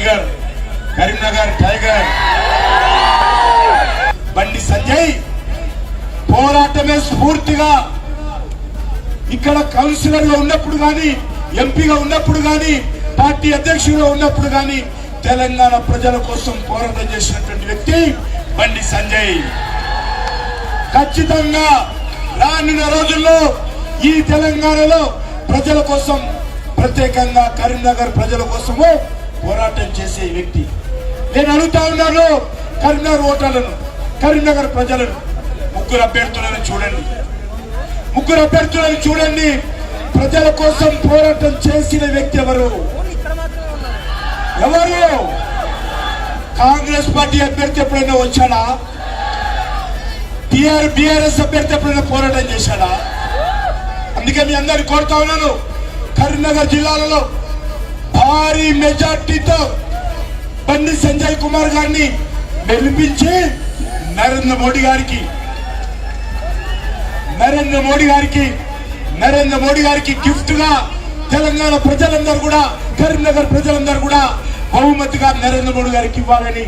Tiger Karimnagar tiger. Bandi Sanjay పోరాటమే స్ఫూర్తిగా ఇక్కడ కౌన్సిలర్గా ఉన్నప్పుడు గాని ఎంపీగా ఉన్నప్పుడు గాని పార్టీ అధ్యక్షుడిగా ఉన్నప్పుడు గాని తెలంగాణ ప్రజల కోసం పోరాటం చేసినటువంటి వ్యక్తి బండి సంజయ్. ఖచ్చితంగా రానున్న రోజుల్లో ఈ తెలంగాణలో ప్రజల కోసం ప్రత్యేకంగా కరీంనగర్ ప్రజల కోసము పోరాటం చేసే వ్యక్తి. నేను అడుగుతా ఉన్నాను కరీంనగర్ ఓటర్లను కరీంనగర్ ప్రజలను. ముగ్గురు అభ్యర్థులను చూడండి. ముగ్గురు అభ్యర్థులను చూడండి. ప్రజల కోసం పోరాటం చేసిన వ్యక్తి ఎవరు? ఎవరు? కాంగ్రెస్ పార్టీ అభ్యర్థి ఎప్పుడైనా వచ్చాడా? టిఆర్ బిఆర్ఎస్ అభ్యర్థి ఎప్పుడైనా పోరాటం చేశాడా? అందుకే మీ అందరిని కోరుతా ఉన్నాను. కరీంనగర్ జిల్లాలలో భారీ మెజార్టీతో బండి సంజయ్ కుమార్ గారిని గెలిపించి నరేంద్ర మోడీ గారికి నరేంద్ర మోడీ గారికి నరేంద్ర మోడీ గారికి గిఫ్ట్గా తెలంగాణ ప్రజలందరూ కూడా కరీంనగర్ ప్రజలందరూ కూడా బహుమతిగా నరేంద్ర మోడీ గారికి ఇవ్వాలని